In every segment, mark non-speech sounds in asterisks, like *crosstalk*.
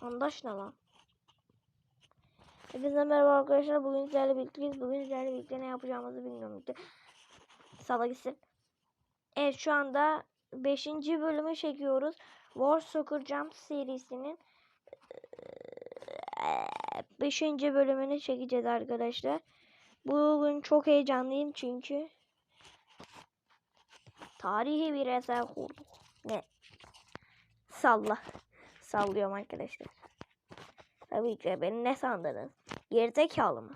Andaş ne lan? Hepinize merhaba arkadaşlar. Bugün sizlerle birlikteyiz. Bugün sizlerle birlikte ne yapacağımızı bilmiyorum. Sala gitsin. Evet şu anda 5. bölümü çekiyoruz. War Soccer Jump serisinin 5. bölümünü çekeceğiz arkadaşlar. Bugün çok heyecanlıyım çünkü tarihi bir eser kurduk. Ne? Salla. Sallıyorum arkadaşlar. Tabii ki beni ne sandınız? Gerizekalı mı?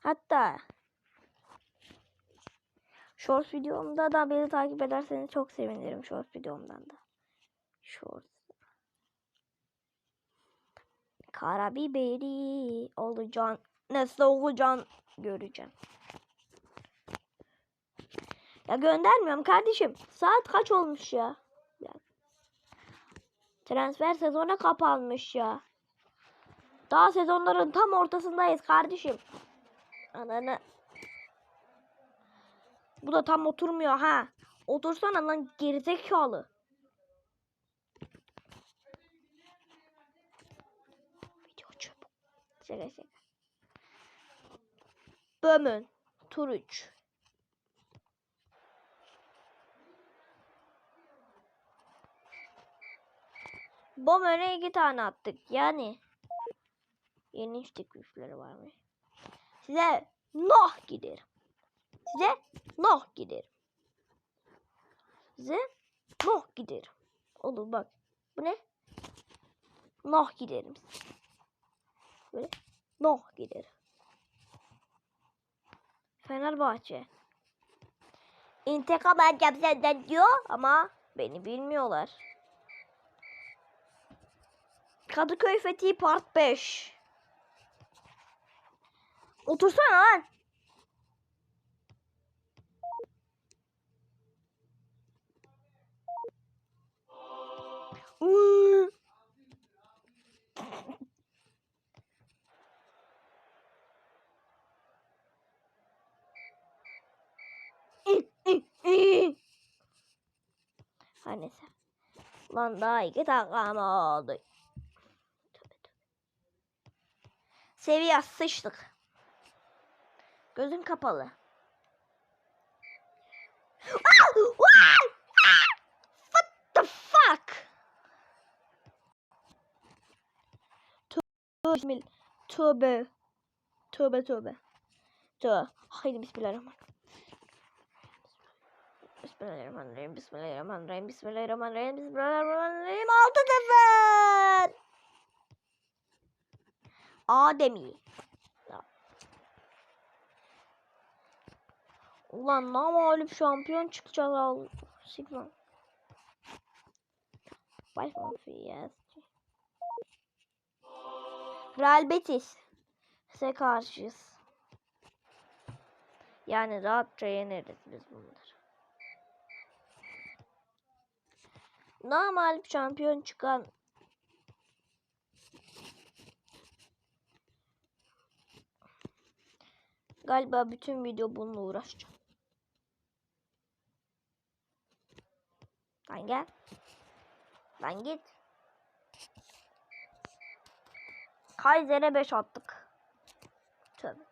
Hatta Shorts videomda da beni takip ederseniz çok sevinirim Shorts videomdan da. Shorts. Karabiberi olacağım. Nasıl olacağım göreceğim. Ya göndermiyorum kardeşim. Saat kaç olmuş ya? Transfer sezonu kapanmış ya. Daha sezonların tam ortasındayız kardeşim. Ananı. Bu da tam oturmuyor ha. Otursana lan gerizekalı. Video çöp. Şaka şaka. Bömün. Tur 3. Bömün'e iki tane attık. Yani. Yeni iş teklifleri var mı? Size noh giderim. Size noh giderim. Size noh giderim. Olur bak. Bu ne? Noh giderim. Böyle noh giderim. Fenerbahçe. İntikam alacağım senden diyor ama beni bilmiyorlar. Kadıköy Fethi Part 5. Otursana lan. Her *laughs* neyse. Lan daha iki dakikam oldu. Tövbe tövbe. Seviye sıçtık. Gözün kapalı. What the fuck? Tövbe. Tövbe. Tövbe tövbe. Tövbe. Haydi bismillahirrahmanirrahim. Bismillahirrahmanirrahim. Bismillahirrahmanirrahim. Bismillahirrahmanirrahim. Bismillahirrahmanirrahim. Altı sefer. Ademi. Ulan namalip şampiyon çıkacağız al. Sigma. Başman Fiyaz. Real Betis. Size karşıyız. Yani rahatça yeneriz biz bunları. Namalip şampiyon çıkan Galiba bütün video bununla uğraşacağım. Lan gel. Lan git. Kaiser'e 5 attık. Tövbe.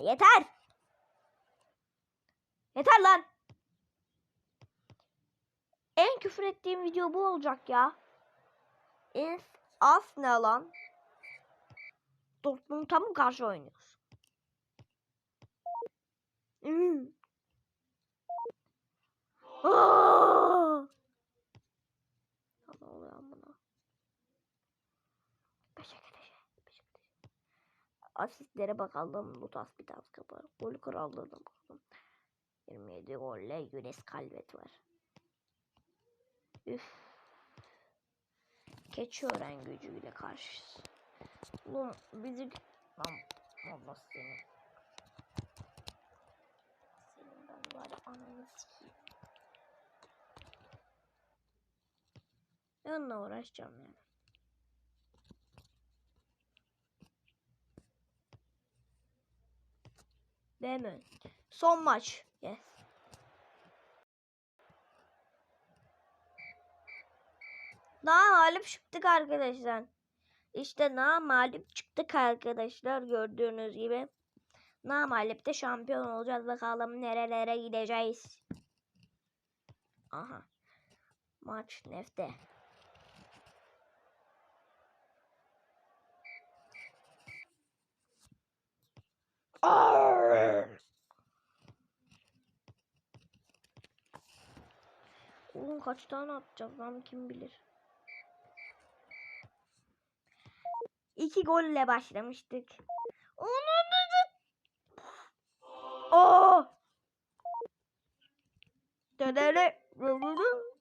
Yeter. Yeter lan. En küfür ettiğim video bu olacak ya. En az ne lan? Dortmund'a mı karşı oynuyoruz? Hmm. Aa! Ne oluyor. Beşiktaş'a. Asistlere bakalım. Lutas bir tas kapar. Gol krallığına bakalım. 27 golle Güneş Kalvet var. Üf. Keçiören gücüyle karşıyız. Oğlum bizi... Lan Allah seni. Senin ben var ananı sikeyim. Onunla uğraşacağım yani. Mi? Son maç. Yes. Namalip çıktık arkadaşlar. İşte namalip çıktık arkadaşlar gördüğünüz gibi. Namalip'te şampiyon olacağız. Bakalım nerelere gideceğiz. Aha. Maç nefte. Oğlum kaç tane atacağız lan kim bilir. İki golle başlamıştık. Onu Oo! Dönere. Bakalım.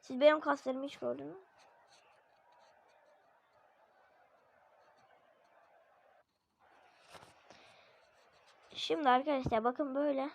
Siz benim kaslarımı hiç gördünüz mü? Şimdi arkadaşlar bakın böyle.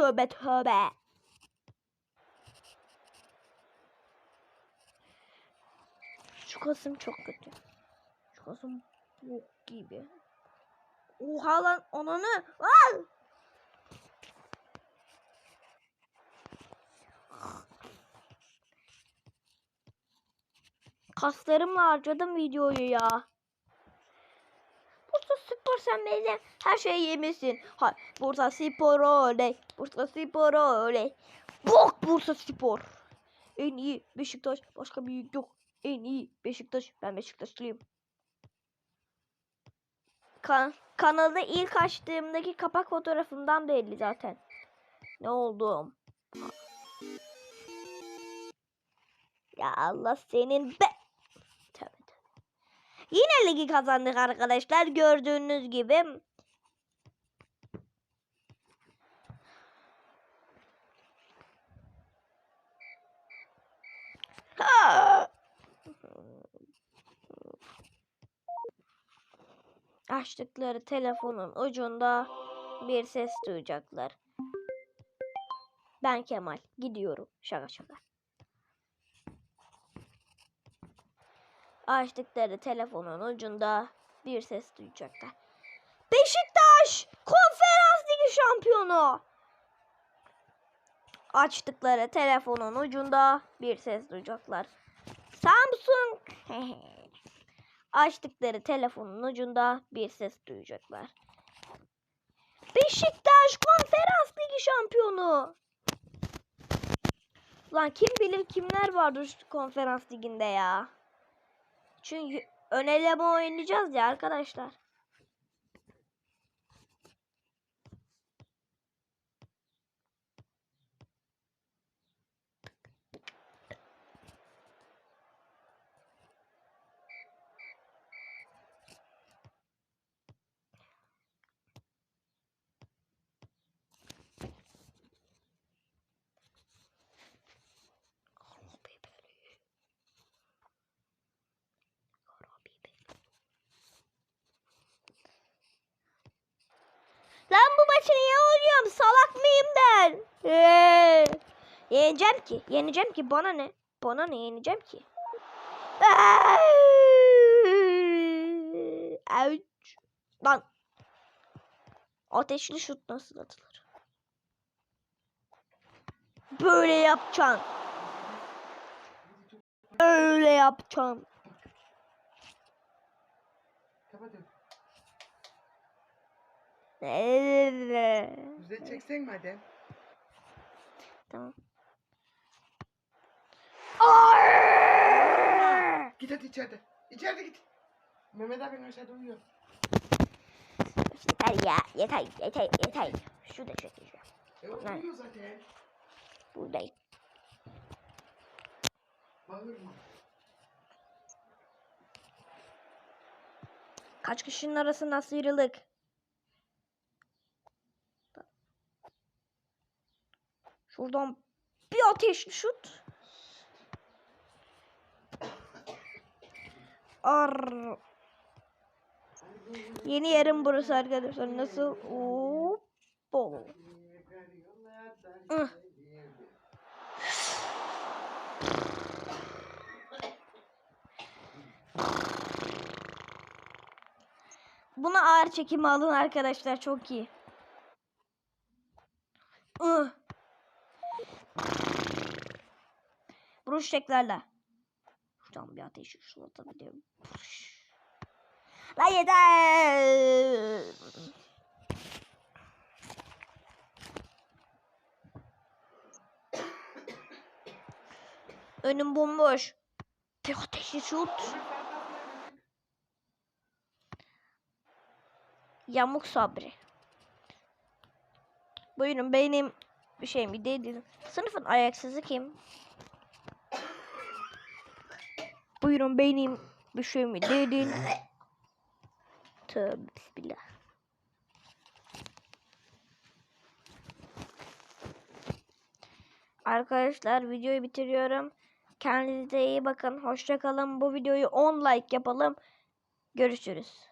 Tövbe tövbe. Şu kasım çok kötü. Şu kasım bok gibi. Oha lan ananı. Lan! Kaslarımla harcadım videoyu ya. Sen benim her şeyi yemişsin. Ha, Bursa Spor oley. Bursa Spor oley. Bok Bursa Spor. En iyi Beşiktaş. Başka büyük yok. En iyi Beşiktaş. Ben Beşiktaşlıyım. Kan kanalda ilk açtığımdaki kapak fotoğrafımdan belli zaten. Ne oldum? Ya Allah senin be. Yine ligi kazandık arkadaşlar gördüğünüz gibi. Açtıkları telefonun ucunda bir ses duyacaklar. Ben Kemal gidiyorum. Şaka şaka. Açtıkları telefonun ucunda bir ses duyacaklar. Beşiktaş konferans ligi şampiyonu. Açtıkları telefonun ucunda bir ses duyacaklar. Samsung. *laughs* Açtıkları telefonun ucunda bir ses duyacaklar. Beşiktaş konferans ligi şampiyonu. Lan kim bilir kimler vardır konferans liginde ya. Çünkü ön eleme oynayacağız ya arkadaşlar. Ben? Ee, yeneceğim ki. Yeneceğim ki. Bana ne? Bana ne yeneceğim ki? Ouch. Lan. Ateşli şut nasıl atılır? Böyle yapacaksın. Böyle yapacaksın. Bize çeksen madem. Tamam. Git hadi. İçeride. İçeride git. Mehmet abin aşağıda uyuyor. Yeter ya. Yeter. Yeter. Yeter. Şurada çekeceğim. E o uyuyor zaten. Buradayım. Bağırma. Kaç kişinin arasında sıyrılık. Şuradan bir ateşli şut. Ar. Yeni yerim burası arkadaşlar. Nasıl? Hop. Bol. Ih. Buna ağır çekimi alın arkadaşlar. Çok iyi. Tekrarla. Şuradan bir ateş ışınlatabilirim. La yeter. Önüm bomboş. Bir ateşli şut. Yamuk sabri. Buyurun benim bir şey mi değil. Sınıfın ayaksızı kim? Buyurun benim bir şey mi dedin? Tövbe bismillah. Arkadaşlar videoyu bitiriyorum. Kendinize iyi bakın. Hoşça kalın. Bu videoyu 10 like yapalım. Görüşürüz.